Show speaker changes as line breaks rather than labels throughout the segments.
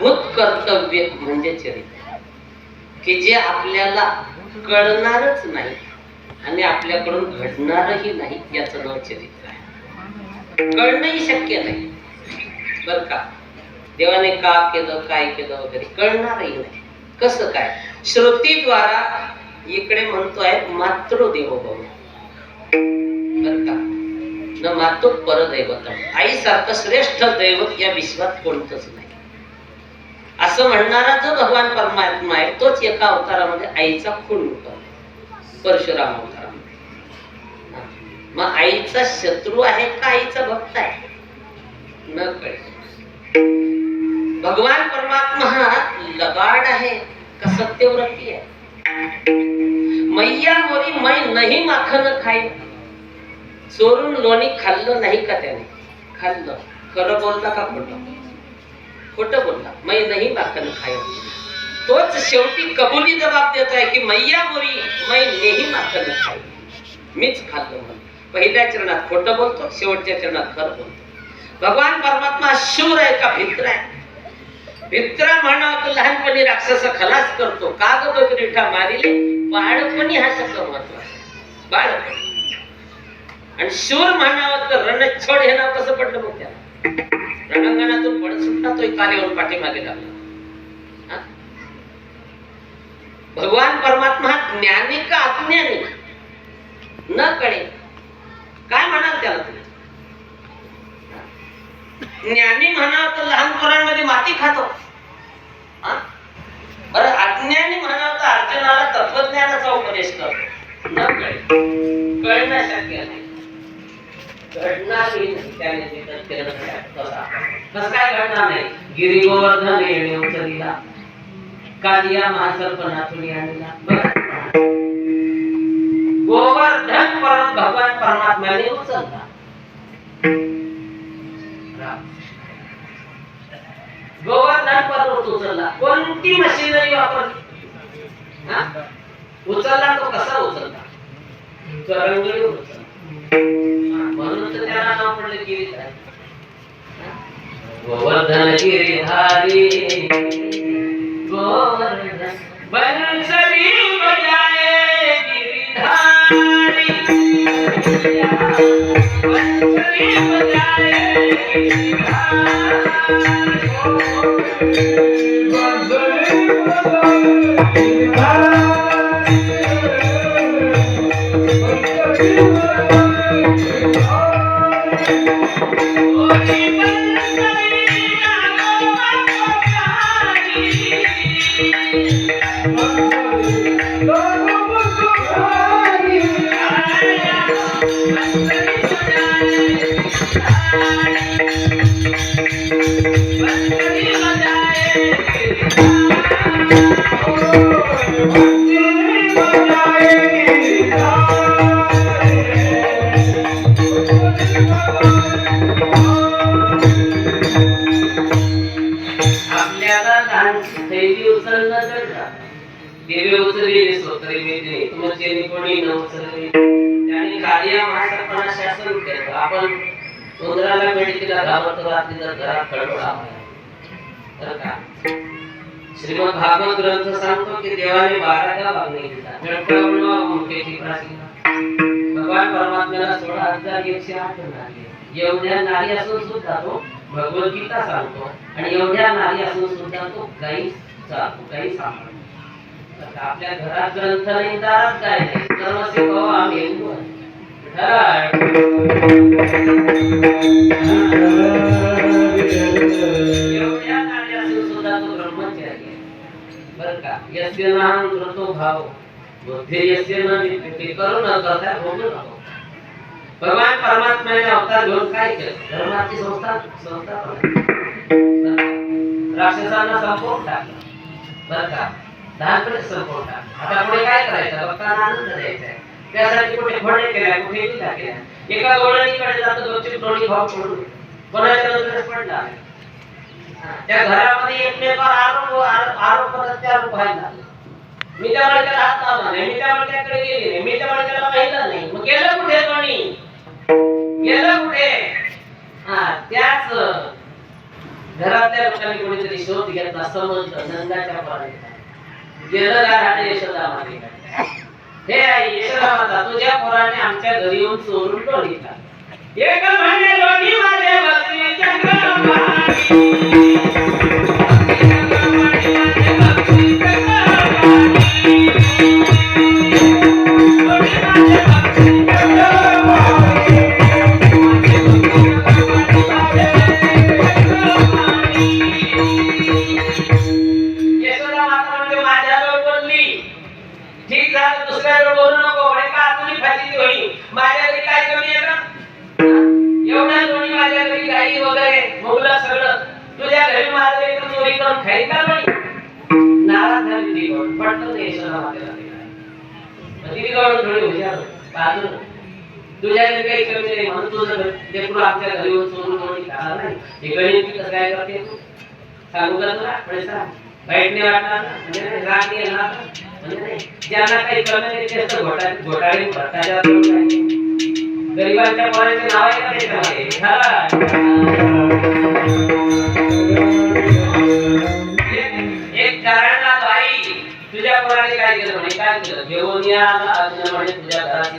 भूत कर्तव्य म्हणजे चरित्र. की जे आपल्याला कळणारच नाही आणि आपल्याकडून घडणारही नाही याचं नाव चरित्र आहे. कळणंही शक्य नाही. बर का? देवाने का केलं काय केलं वगैरे कळणारही नाही. कसं काय? श्रुतीद्वारा इकडे म्हणतोय मातृदेव भव. बर का? न मातृ परदैवत आईसारखं श्रेष्ठ दैवत या विश्वात कोणतंच नाही. असं म्हणणारा जो भगवान परमात्मा आहे तोच एका अवतारामध्ये आईचा खून उठवला परशुराम अवतारामध्ये. मग आईचा शत्रू आहे का आईचा भक्त आहे? न कळे भगवान परमात्मा हा लगाड आहे का सत्यव्रती आहे? मैया मोरी मै नाही माखन खाई. चोरून लोणी खाल्लं नाही का त्याने? खाल्लं. खरं बोलता का खोटं? खोटं बोलला. मै नाही माखन खाय तोच शेवटी कबुली जबाब देत आहे की मैया मोरी मै नेही माखन खाय मीच खाल्लं म्हणून. पहिल्या चरणात खोटं बोलतो शेवटच्या चरणात खरं बोलतो. भगवान परमात्मा शूर आहे का भित्र आहे? भित्र म्हणावं तो लहानपणी राक्षस खलास करतो. का काग बगरीठा मारिले? बाळपणी हा शब्द महत्त्वाचा बाळपणी. आणि शूर म्हणावं तर रणछोड हे नाव कसं पडलं मग त्याला? रणांगणातून पडत सुटला तो काल पाठीमागे लागला भगवान परमात्मा हा ज्ञानी का अज्ञानी? न कळे. काय म्हणाल त्याला तुम्ही? ज्ञानी म्हणावं तर लहान पोरांमध्ये माती खातो. हा? बरं अज्ञानी म्हणावं तर अर्जुनाला तत्वज्ञानाचा उपदेश करतो. न कळे. कळणं शक्य नाही. घडणारही कसं काय घडणार नाही? गिरी गोवर्धन येणे उचलिला. कालिया महासर्पणातून आणला. गोवर्धन परम भगवान परमात्म्याने उचलला. गोवर्धन पर्वत उचलला. कोणती मशीनरी वापरली उचलला तो कसा उचलला? करंगळी उचलला. म्हणून तर त्याला नाव पडलं गिरीधारी गिरिधारी गोवर्धन बंसरी बजाए बंसरी बजाए आपल्याला तुमचे कार्य महासर्पणा शासन केलं. आपण रात्री जर घरात तर का? श्रीमद भागवत ग्रंथ सांगतो की देवाने दिला. प्राचीन. भगवान परमात्म्याला सोळा हजार एकशे आठ नारी एवढ्या नारी असून सुद्धा तो भगवद्गीता सांगतो. आणि एवढ्या नारी असून सुद्धा तो काही चालतो काही सांगतो आपल्या घरात ग्रंथ नाही दारात काय नाही? सर्वसे आम्ही. हिंदू का? यस्य भाव. यस्य न करू न करता भोगू नको भगवान परमात्म्याने अवतार घेऊन काय केलं? धर्माची संस्था संस्था राक्षसांना संपवून टाकलं. बरं का? लहानपणी संपवून आता पुढे काय करायचं? भक्तांना आनंद द्यायचा आहे. त्यासाठी कुठे खोडे केल्या कुठे लीला केल्या. एका गोळणीकडे जातो दोनशे टोळी भाव पडून कोणाच्या नजरेत पडला? त्या घरामध्ये एकमेकावर आरोप आरोप आरोप प्रत्यारोप व्हायला लागले. मी त्या बाळक्याला हात लावला नाही मी त्या बाळक्याकडे गेले नाही मी त्या बाळक्याला पाहिलं नाही. मग गेलं कुठे कोणी? गेलं कुठे? हा त्याच घरातल्या लोकांनी कोणीतरी शोध घेतला समजलं नंदाच्या पोराने. गेलं राहते हे आई यशोदा तुझ्या पोराने आमच्या घरी येऊन चोरून टोळीला एक म्हणे लोणी माझे ठीक झालं दुसऱ्याजवळ बोलू नको. आणि का तुम्ही फायदी होईल माझ्या घरी काय कमी आहे ना एवढ्या दोन्ही माझ्या घरी गाई वगैरे मुलं सगळं. तुझ्या घरी माझं एक चोरी करून खाईल का नाही नाराज झाली ती पण पटलं नाही यशोदा मातेला तिने थोडी हुशार तुझ्या घरी काही कमी नाही. म्हणून तुझं लेकरू आमच्या घरी येऊन चोरून कोणी खाणार नाही. हे गणित कसं काय करते सांगू का तुला? पैसा? वाईट नाही वाटणार म्हणजे राग नाही येणार ज्यांना काही कमी नाही ते असं घोटाळे घोटाळे भ्रष्टाचार गरिबांच्या पोरांचे नाव आहे का त्याच्यामध्ये हा. एक- एक कारण बाई तुझ्या पोराने काय केलं म्हणे? काय केलं? घेऊन या म्हणे तुझ्या घराची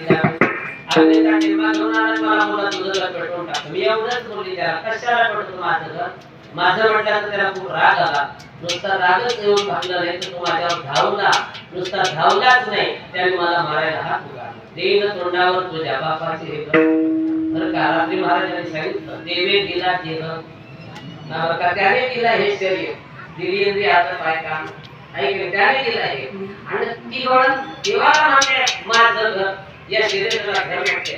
निर्माण मला पेटवून मी एवढंच बोलली त्याला कशाला पेटवतो माझं घर माझं त्याला खूप राग आला नुसता रागच येऊन भागला नाही तर तो माझ्यावर धावला नुसता धावलाच नाही त्याने मला मारायला हात उगारला देईन तोंडावर तुझ्या बापाचे हे घर का रात्री महाराजांनी सांगितलं देवे दिला देह का त्याने दिला हे शरीर दिली पाय काम ऐकले त्याने दिला हे आणि ती वळण देवाला माझं घर या शरीराला घर म्हणते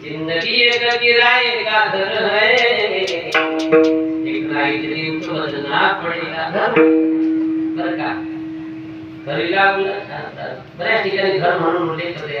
जिंदगी एक किराए का घर है एक नाइट दिन तो बदलना पडेगा घर बरं का घरीला बऱ्याच ठिकाणी घर म्हणून उल्लेख होते